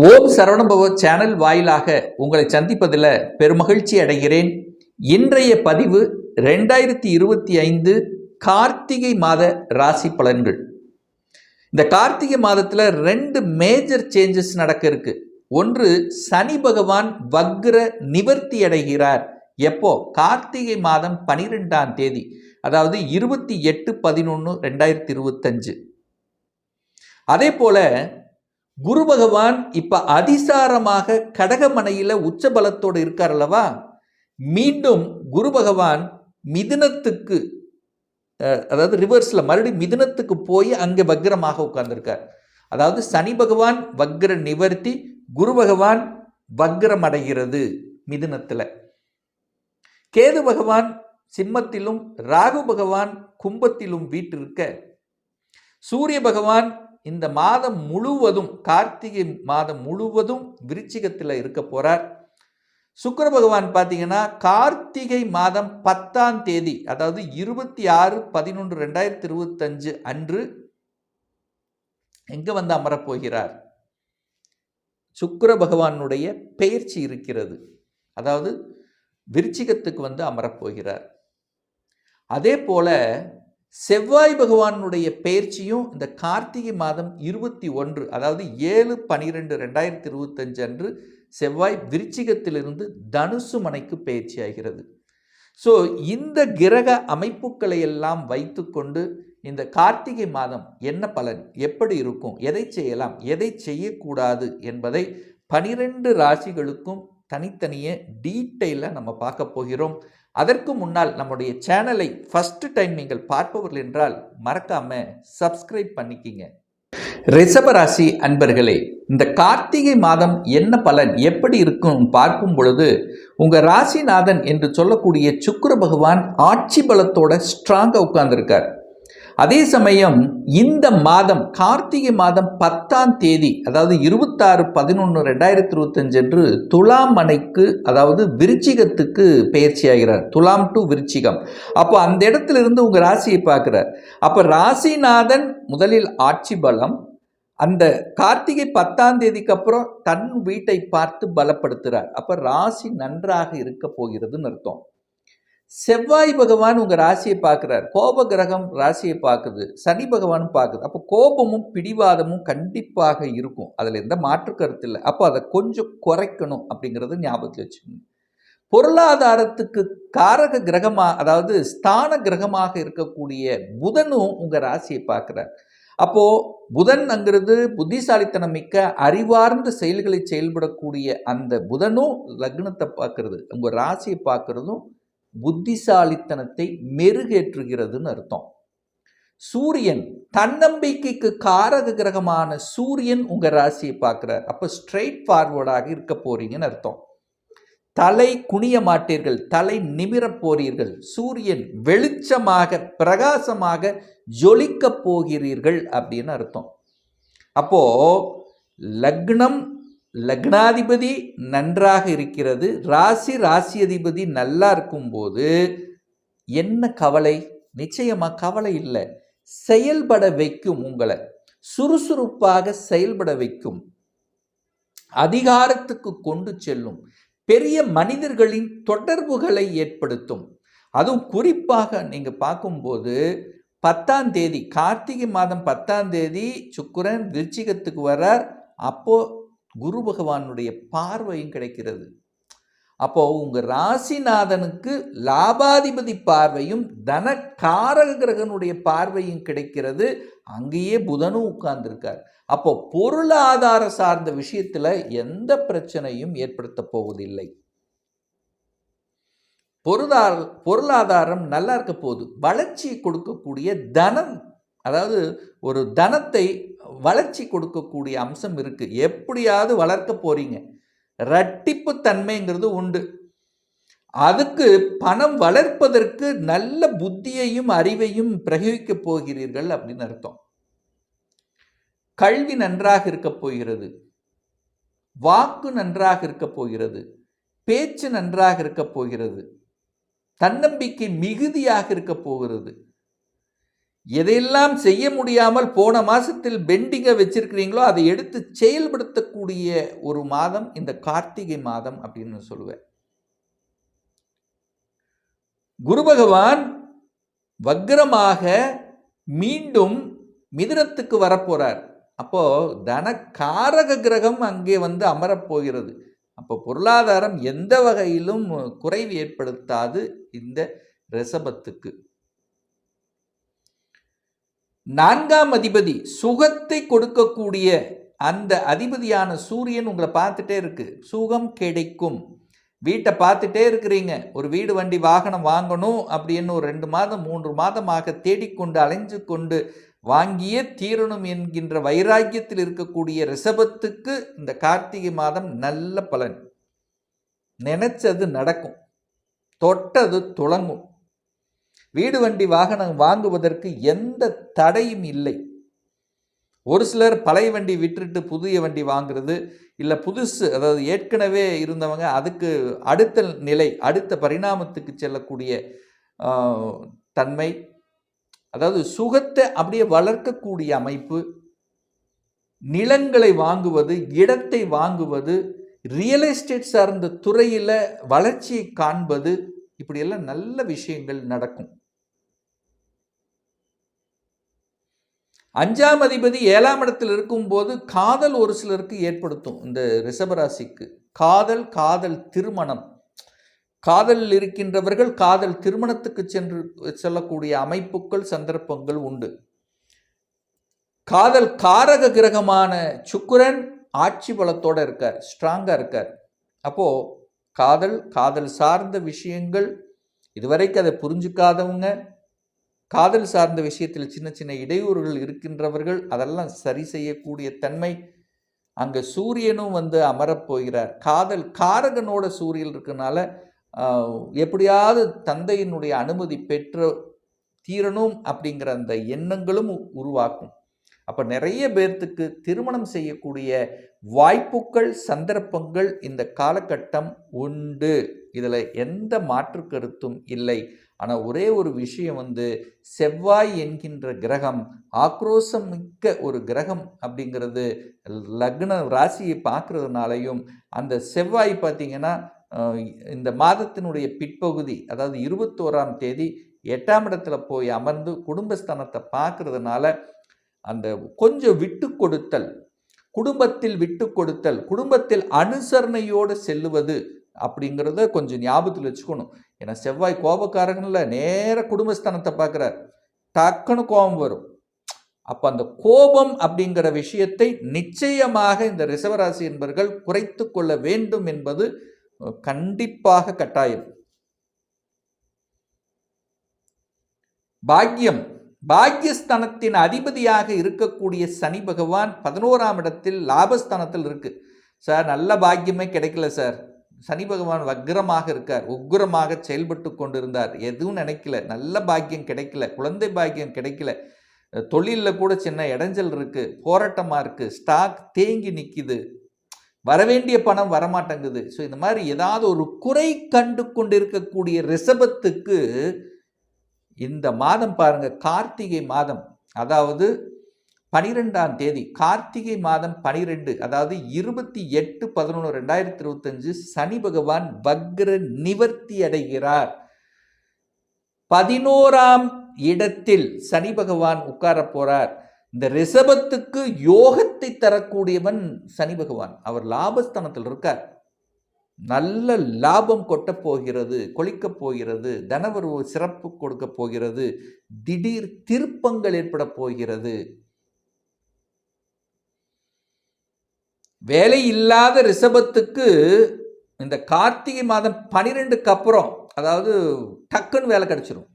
ஓம் Saravanabhava channel வாயிலாக உங்களை சந்திப்பதில் பெருமகிழ்ச்சி அடைகிறேன். இன்றைய பதிவு ரெண்டாயிரத்தி இருபத்தி ஐந்து கார்த்திகை மாத ராசி பலன்கள். இந்த கார்த்திகை மாதத்தில் ரெண்டு மேஜர் சேஞ்சஸ் நடக்க இருக்கு. ஒன்று சனி பகவான் வக்ர நிவர்த்தி அடைகிறார். எப்போ? கார்த்திகை மாதம் பனிரெண்டாம் தேதி அதாவது இருபத்தி எட்டு பதினொன்று ரெண்டாயிரத்தி இருபத்தஞ்சு. அதே போல குரு பகவான் இப்போ அதிசாரமாக கடகமனையில் உச்ச பலத்தோடு இருக்கார் அல்லவா? மீண்டும் குரு பகவான் மிதுனத்துக்கு அதாவது ரிவர்ஸில் மறுபடியும் மிதுனத்துக்கு போய் அங்கே வக்ரமாக உட்கார்ந்துருக்கார். அதாவது சனி பகவான் வக்ர நிவர்த்தி குரு பகவான் வக்ரம் அடைகிறது மிதுனத்தில். கேது பகவான் சிம்மத்திலும் ராகு பகவான் கும்பத்திலும் வீட்டிருக்க சூரிய பகவான் இந்த மாதம் முழுவதும் கார்த்திகை மாதம் முழுவதும் விருச்சிகத்தில் இருக்க போகிறார் சுக்கர பகவான் பார்த்தீங்கன்னா கார்த்திகை மாதம் பத்தாம் தேதி அதாவது இருபத்தி ஆறு பதினொன்று ரெண்டாயிரத்தி இருபத்தஞ்சு அன்று எங்கே வந்து அமரப் போகிறார் பகவானுடைய பெயர்ச்சி இருக்கிறது. அதாவது விருச்சிகத்துக்கு வந்து அமரப் போகிறார் அதே போல செவ்வாய் பகவானுடைய பயிற்சியும் இந்த கார்த்திகை மாதம் இருபத்தி ஒன்று அதாவது ஏழு பனிரெண்டு ரெண்டாயிரத்தி இருபத்தஞ்சு அன்று செவ்வாய் விருச்சிகத்திலிருந்து தனுசு மனைக்கு பயிற்சி ஆகிறது ஸோ இந்த கிரக அமைப்புகளை எல்லாம் வைத்துக்கொண்டு இந்த கார்த்திகை மாதம் என்ன பலன்? எப்படி இருக்கும்? எதை செய்யலாம்? எதை செய்யக்கூடாது? என்பதை பனிரெண்டு ராசிகளுக்கும் தனித்தனியே டீட்டெயிலாக நம்ம பார்க்க போகிறோம். அதற்கு முன்னால் நம்முடைய சேனலை ஃபஸ்ட்டு டைம் நீங்கள் பார்ப்பவர்கள் என்றால் மறக்காமல் சப்ஸ்கிரைப் பண்ணிக்கிங்க. ரிஷபராசி அன்பர்களே இந்த கார்த்திகை மாதம் என்ன பலன் எப்படி இருக்கும் பார்க்கும் பொழுது உங்கள் ராசிநாதன் என்று சொல்லக்கூடிய சுக்கர பகவான் ஆட்சி பலத்தோட ஸ்ட்ராங்காக உட்கார்ந்துருக்கார். அதே சமயம் இந்த மாதம் கார்த்திகை மாதம் பத்தாம் தேதி அதாவது இருபத்தாறு பதினொன்று ரெண்டாயிரத்தி இருபத்தஞ்சு அன்று துலாம் மனைக்கு அதாவது விருச்சிகத்துக்கு பயிற்சி ஆகிறார் துலாம் டு விருச்சிகம். அப்போ அந்த இடத்துல இருந்து உங்கள் ராசியை பார்க்குறார். அப்போ ராசிநாதன் முதலில் ஆட்சி பலம் அந்த கார்த்திகை பத்தாம் தேதிக்கு அப்புறம் தன் வீட்டை பார்த்து பலப்படுத்துகிறார். அப்போ ராசி நன்றாக இருக்க போகிறதுன்னு அர்த்தம். செவ்வாய் பகவான் உங்கள் ராசியை பார்க்குறார். கோப கிரகம் ராசியை பார்க்குது. சனி பகவானும் பார்க்குது. அப்போ கோபமும் பிடிவாதமும் கண்டிப்பாக இருக்கும். அதில் எந்த மாற்று கருத்து இல்லை. அப்போ அதை கொஞ்சம் குறைக்கணும் அப்படிங்கிறத ஞாபகத்தில் வச்சுக்கணும் பொருளாதாரத்துக்கு காரக கிரகமாக அதாவது ஸ்தான கிரகமாக இருக்கக்கூடிய புதனும் உங்கள் ராசியை பார்க்குறார். அப்போ புதன் அங்கிறது புத்திசாலித்தனம் மிக்க அறிவார்ந்த செயல்களை செயல்படக்கூடிய அந்த புதனும் லக்னத்தை பார்க்கறது. உங்கள் ராசியை பார்க்குறதும் புத்திசாலித்தனத்தை மெருகேற்றுகிறதுன்னு அர்த்தம். சூரியன் தன்னம்பிக்கைக்கு காரக கிரகமான சூரியன் உங்க ராசியை பார்க்குறார். அப்ப ஸ்ட்ரெயிட் ஃபார்வர்டாக இருக்க போறீங்கன்னு அர்த்தம். தலை குனிய மாட்டீர்கள் தலை நிமிரப் போறீர்கள் சூரியன் வெளிச்சமாக பிரகாசமாக ஜொலிக்க போகிறீர்கள் அப்படின்னு அர்த்தம். அப்போ லக்னம் லக்னாதிபதி நன்றாக இருக்கிறது ராசி ராசி அதிபதி நல்லா இருக்கும்போது என்ன கவலை? நிச்சயமாக கவலை இல்லை. செயல்பட வைக்கும் உங்களை சுறுசுறுப்பாக செயல்பட வைக்கும். அதிகாரத்துக்கு கொண்டு செல்லும். பெரிய மனிதர்களின் தொடர்புகளை ஏற்படுத்தும். அதுவும் குறிப்பாக நீங்கள் பார்க்கும்போது பத்தாம் தேதி கார்த்திகை மாதம் பத்தாம் தேதி சுக்கரன் விருச்சிகத்துக்கு வரார் அப்போது குரு பகவானுடைய பார்வையும் கிடைக்கிறது. அப்போது உங்கள் ராசிநாதனுக்கு லாபாதிபதி பார்வையும் தன காரக கிரகனுடைய பார்வையும் கிடைக்கிறது. அங்கேயே புதனும் உட்கார்ந்துருக்கார். அப்போ பொருளாதார சார்ந்த விஷயத்தில் எந்த பிரச்சனையும் ஏற்படுத்த போவதில்லை. பொருளாதார பொருளாதாரம் நல்லா இருக்க போகுது. வளர்ச்சி கொடுக்கக்கூடிய தனம் அதாவது ஒரு தனத்தை வளர்ச்சி கொடுக்கக்கூடிய அம்சம் இருக்கு. எப்படியாவது வளர்க்க போறீங்க. ரட்டிப்பு தன்மைங்கிறது உண்டு. அதுக்கு பணம் வளர்ப்பதற்கு நல்ல புத்தியையும் அறிவையும் பிரயோகிக்க போகிறீர்கள் அப்படின்னு அர்த்தம். கல்வி நன்றாக இருக்க போகிறது. வாக்கு நன்றாக இருக்க போகிறது. பேச்சு நன்றாக இருக்க போகிறது. தன்னம்பிக்கை மிகுதியாக இருக்க போகிறது. எதையெல்லாம் செய்ய முடியாமல் போன மாதத்தில் பெண்டிங்கை வச்சுருக்கிறீங்களோ அதை எடுத்து செயல்படுத்தக்கூடிய ஒரு மாதம் இந்த கார்த்திகை மாதம் அப்படின்னு சொல்லுவேன். குரு பகவான் வக்ரமாக மீண்டும் மிதுனத்துக்கு வரப்போகிறார் அப்போ தன காரக கிரகம் அங்கே வந்து அமரப் போகிறது. அப்போ பொருளாதாரம் எந்த வகையிலும் குறைவு ஏற்படுத்தாது இந்த ரிசபத்துக்கு நான்காம் அதிபதி சுகத்தை கொடுக்கக்கூடிய அந்த அதிபதியான சூரியன் உங்களை பார்த்துட்டே இருக்கு. சுகம் கிடைக்கும். வீட்டை பார்த்துட்டே இருக்கிறீங்க. ஒரு வீடு வண்டி வாகனம் வாங்கணும் அப்படின்னு ஒரு ரெண்டு மாதம் மூன்று மாதமாக தேடிக்கொண்டு அலைஞ்சு கொண்டு வாங்கியே தீரணும் என்கின்ற வைராக்கியத்தில் இருக்கக்கூடிய ரிஷபத்துக்கு இந்த கார்த்திகை மாதம் நல்ல பலன். நினைச்சது நடக்கும். தொட்டது துளங்கும். வீடு வண்டி வாகனம் வாங்குவதற்கு எந்த தடையும் இல்லை. ஒரு சிலர் பழைய வண்டி விட்டுட்டு புதிய வண்டி வாங்குறது இல்லை புதுசு அதாவது ஏற்கனவே இருந்தவங்க அதுக்கு அடுத்த நிலை அடுத்த பரிணாமத்துக்கு செல்லக்கூடிய தன்மை அதாவது சுகத்தை அப்படியே வளர்க்கக்கூடிய அமைப்பு நிலங்களை வாங்குவது இடத்தை வாங்குவது ரியல் எஸ்டேட் சார்ந்த துறையில் வளர்ச்சியை காண்பது இப்படியெல்லாம் நல்ல விஷயங்கள் நடக்கும். அஞ்சாம் அதிபதி ஏழாம் இடத்தில் இருக்கும்போது காதல் ஒரு சிலருக்கு ஏற்படுத்தும் இந்த ரிஷபராசிக்கு. காதல் காதல் திருமணம். காதலில் இருக்கின்றவர்கள் காதல் திருமணத்துக்கு சென்று செல்லக்கூடிய அமைப்புகள் சந்தர்ப்பங்கள் உண்டு. காதல் காரக கிரகமான சுக்குரன் ஆட்சி பலத்தோடு இருக்கார் ஸ்ட்ராங்காக இருக்கார். அப்போது காதல் காதல் சார்ந்த விஷயங்கள் இதுவரைக்கும் அதை புரிஞ்சுக்காதவங்க காதல் சார்ந்த விஷயத்தில் சின்ன சின்ன இடையூறுகள் இருக்கின்றவர்கள் அதெல்லாம் சரி செய்யக்கூடிய தன்மை அங்கே சூரியனும் வந்து அமரப் போகிறார். காதல் காரகனோட சூரியன் இருக்கனால எப்படியாவது தந்தையினுடைய அனுமதி பெற்று தீரணும் அப்படிங்கிற அந்த எண்ணங்களும் உருவாக்கும். அப்போ நிறைய பேர்த்துக்கு திருமணம் செய்யக்கூடிய வாய்ப்புகள் சந்தர்ப்பங்கள் இந்த காலகட்டம் உண்டு. இதில் எந்த மாற்று கருத்தும் இல்லை. ஆனால் ஒரே ஒரு விஷயம் வந்து செவ்வாய் என்கின்ற கிரகம் ஆக்ரோஷம் மிக்க ஒரு கிரகம் அப்படிங்கிறது லக்ன ராசியை பார்க்குறதுனாலையும் அந்த செவ்வாய் பார்த்தீங்கன்னா இந்த மாதத்தினுடைய பிற்பகுதி அதாவது இருபத்தோராம் தேதி எட்டாம் இடத்துல போய் அமர்ந்து குடும்பஸ்தானத்தை பார்க்கறதுனால அந்த கொஞ்சம் விட்டு கொடுத்தல் குடும்பத்தில் விட்டு கொடுத்தல் குடும்பத்தில் அனுசரணையோடு செல்லுவது அப்படிங்கிறத கொஞ்சம் ஞாபகத்தில் வச்சுக்கணும். ஏன்னா செவ்வாய் கோபக்காரங்களில் நேர குடும்பஸ்தானத்தை பார்க்குறார். டக்குன்னு கோபம் வரும். அப்போ அந்த கோபம் அப்படிங்கிற விஷயத்தை நிச்சயமாக இந்த ரிசவராசி என்பர்கள் குறைத்து கொள்ள வேண்டும் என்பது கண்டிப்பாக கட்டாயம். பாக்கியம். பாக்கியஸ்தானத்தின் அதிபதியாக இருக்கக்கூடிய சனி பகவான் பதினோராம் இடத்தில் லாபஸ்தானத்தில் இருக்கு. சார் நல்ல பாக்கியமே கிடைக்கல சார். சனி பகவான் வக்ரமாக இருக்கார் உக்ரமாக செயல்பட்டு கொண்டிருந்தார். எதுவும் நினைக்கல. நல்ல பாக்கியம் கிடைக்கல. குழந்தை பாக்கியம் கிடைக்கல. தொழிலில் கூட சின்ன இடைஞ்சல் இருக்குது போராட்டமாக இருக்குது ஸ்டாக் தேங்கி நிற்கிது வரவேண்டிய பணம் வரமாட்டேங்குது. ஸோ இந்த மாதிரி ஏதாவது ஒரு குறை கண்டு கொண்டிருக்கக்கூடிய ரிஷபத்துக்கு இந்த மாதம் பாருங்க கார்த்திகை மாதம். அதாவது பனிரெண்டாம் தேதி கார்த்திகை மாதம் பனிரெண்டு அதாவது இருபத்தி எட்டு பதினொன்று ரெண்டாயிரத்தி இருபத்தஞ்சு சனி பகவான் வக்ர நிவர்த்தி அடைகிறார். பதினோராம் இடத்தில் சனி பகவான் உட்கார போறார். இந்த ரிஷபத்துக்கு யோகத்தை தரக்கூடியவன் சனி பகவான். அவர் லாபஸ்தானத்தில் இருக்கார். நல்ல லாபம் கொட்டப் போகிறது கொளிக்கப் போகிறது தனவரவு சிறப்பு கொடுக்க போகிறது திடீர் திருப்பங்கள் ஏற்பட போகிறது. வேலை இல்லாத ரிஷபத்துக்கு இந்த கார்த்திகை மாதம் பனிரெண்டுக்கு அப்புறம் அதாவது டக்குன்னு வேலை கிடச்சிரும்.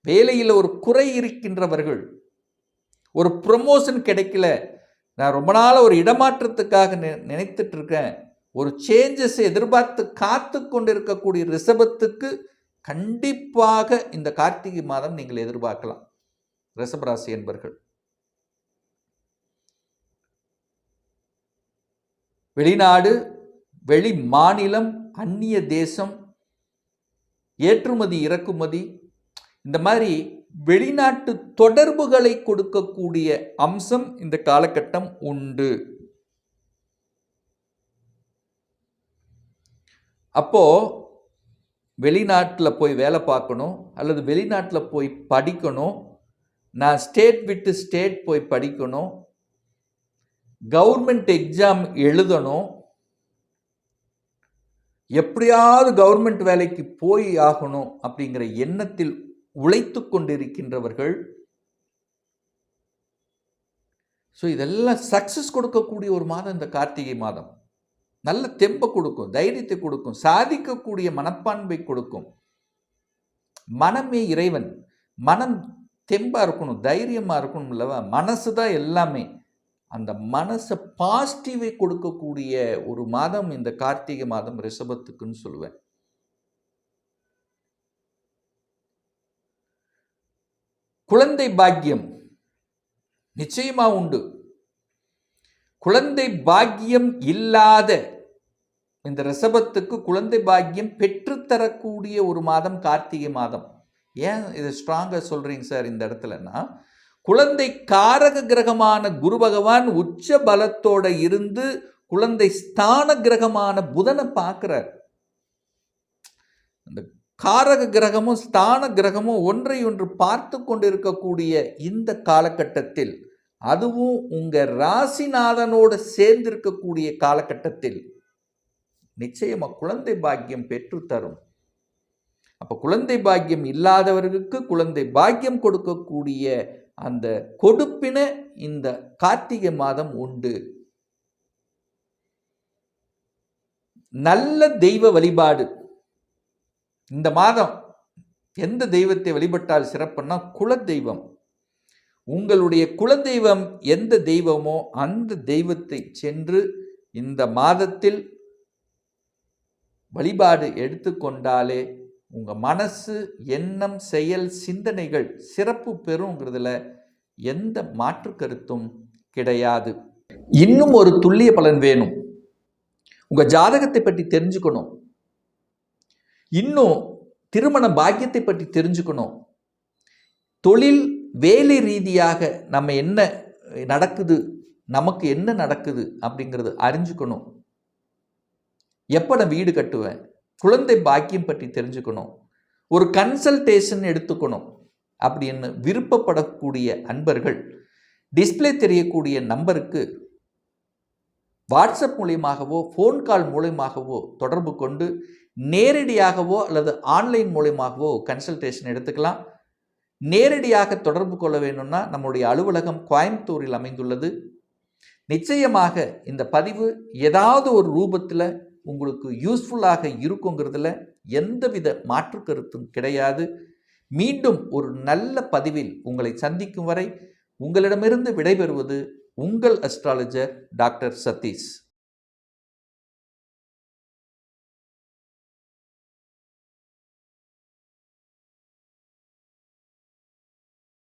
வேலையில் ஒரு குறை இருக்கின்றவர்கள் ஒரு ப்ரொமோஷன் கிடைக்கல நான் ரொம்ப நாள் ஒரு இடமாற்றத்துக்காக நினைத்துட்டு இருக்கேன் ஒரு சேஞ்சஸ் எதிர்பார்த்து காத்து கொண்டிருக்கக்கூடிய ரிஷபத்துக்கு கண்டிப்பாக இந்த கார்த்திகை மாதம் நீங்கள் எதிர்பார்க்கலாம். ரிஷபராசி என்பர்கள். வெளிநாடு வெளி மாநிலம் அந்நிய தேசம் ஏற்றுமதி இறக்குமதி இந்த மாதிரி வெளிநாட்டு தொடர்புகளை கொடுக்கக்கூடிய அம்சம் இந்த காலகட்டம் உண்டு. அப்போ வெளிநாட்டில் போய் வேலை பார்க்கணும் அல்லது வெளிநாட்டில் போய் படிக்கணும் நான் ஸ்டேட் விட்டு ஸ்டேட் போய் படிக்கணும் கவர்மெண்ட் எக்ஸாம் எழுதணும். எப்படியாவது கவர்மெண்ட் வேலைக்கு போய் ஆகணும் அப்படிங்கிற எண்ணத்தில் உழைத்து கொண்டிருக்கின்றவர்கள். ஸோ இதெல்லாம் சக்ஸஸ் கொடுக்கக்கூடிய ஒரு மாதம் இந்த கார்த்திகை மாதம். நல்ல தெம்பை கொடுக்கும் தைரியத்தை கொடுக்கும் சாதிக்கக்கூடிய மனப்பான்மை கொடுக்கும். மனமே இறைவன் மனம் தெம்பாக இருக்கணும் தைரியமாக இருக்கணும் இல்லவா? மனசு தான் எல்லாமே. அந்த மனசை பாசிட்டிவை கொடுக்கக்கூடிய ஒரு மாதம் இந்த கார்த்திகை மாதம் ரிஷபத்துக்குன்னு சொல்லுவேன். குழந்தை பாக்கியம் நிச்சயமா உண்டு. குழந்தை பாக்கியம் இல்லாத இந்த ரிஷபத்துக்கு குழந்தை பாக்கியம் பெற்றுத்தரக்கூடிய ஒரு மாதம் கார்த்திகை மாதம். ஏன் இதை ஸ்ட்ராங்காக சொல்கிறீங்க சார் இந்த இடத்துலன்னா குழந்தை காரக கிரகமான குரு பகவான் உச்ச பலத்தோட இருந்து குழந்தை ஸ்தான கிரகமான புதனை பார்க்குறார். அந்த காரக கிரகமும் ஸ்தான கிரகமும் ஒன்றை ஒன்று பார்த்து கொண்டிருக்கக்கூடிய இந்த காலகட்டத்தில் அதுவும் உங்க ராசிநாதனோடு சேர்ந்திருக்கக்கூடிய காலகட்டத்தில் நிச்சயமா குழந்தை பாக்கியம் பெற்று தரும் அப்ப குழந்தை பாக்கியம் இல்லாதவர்களுக்கு குழந்தை பாக்கியம் கொடுக்கக்கூடிய அந்த கொடுப்பின இந்த கார்த்திகை மாதம் உண்டு. நல்ல தெய்வ வழிபாடு. இந்த மாதம் எந்த தெய்வத்தை வழிபட்டால் சிறப்புன்னா குல தெய்வம் உங்களுடைய குலதெய்வம் எந்த தெய்வமோ அந்த தெய்வத்தை சென்று இந்த மாதத்தில் வழிபாடு எடுத்துக்கொண்டாலே உங்கள் மனசு எண்ணம் செயல் சிந்தனைகள் சிறப்பு பெறுங்கிறதுல எந்த மாற்று கருத்தும் கிடையாது. இன்னும் ஒரு துல்லிய பலன் வேணும். உங்கள் ஜாதகத்தை பற்றி தெரிஞ்சுக்கணும். இன்னும் திருமண பாக்கியத்தை பற்றி தெரிஞ்சுக்கணும். தொழில் வேலை ரீதியாக நம்ம என்ன நடக்குது நமக்கு என்ன நடக்குது அப்படிங்கிறது அறிஞ்சுக்கணும். எப்போ நான் வீடு கட்டுவேன்? குழந்தை பாக்கியம் பற்றி தெரிஞ்சுக்கணும். ஒரு கன்சல்டேஷன் எடுத்துக்கணும் அப்படின்னு விருப்பப்படக்கூடிய அன்பர்கள் டிஸ்பிளே தெரியக்கூடிய நம்பருக்கு வாட்ஸ்அப் மூலியமாகவோ ஃபோன் கால் மூலியமாகவோ தொடர்பு கொண்டு நேரடியாகவோ அல்லது ஆன்லைன் மூலியமாகவோ கன்சல்டேஷன் எடுத்துக்கலாம். நேரடியாக தொடர்பு கொள்ள வேணும்னா நம்முடைய அலுவலகம் கோயம்புத்தூரில் அமைந்துள்ளது. நிச்சயமாக இந்த பதிவு ஏதாவது ஒரு ரூபத்தில் உங்களுக்கு யூஸ்ஃபுல்லாக இருக்குங்கிறதுல எந்தவித மாற்று கருத்தும் கிடையாது. மீண்டும் ஒரு நல்ல பதிவில் உங்களை சந்திக்கும் வரை உங்களிடமிருந்து விடைபெறுவது உங்கள் அஸ்ட்ராலஜர் டாக்டர் சதீஷ்.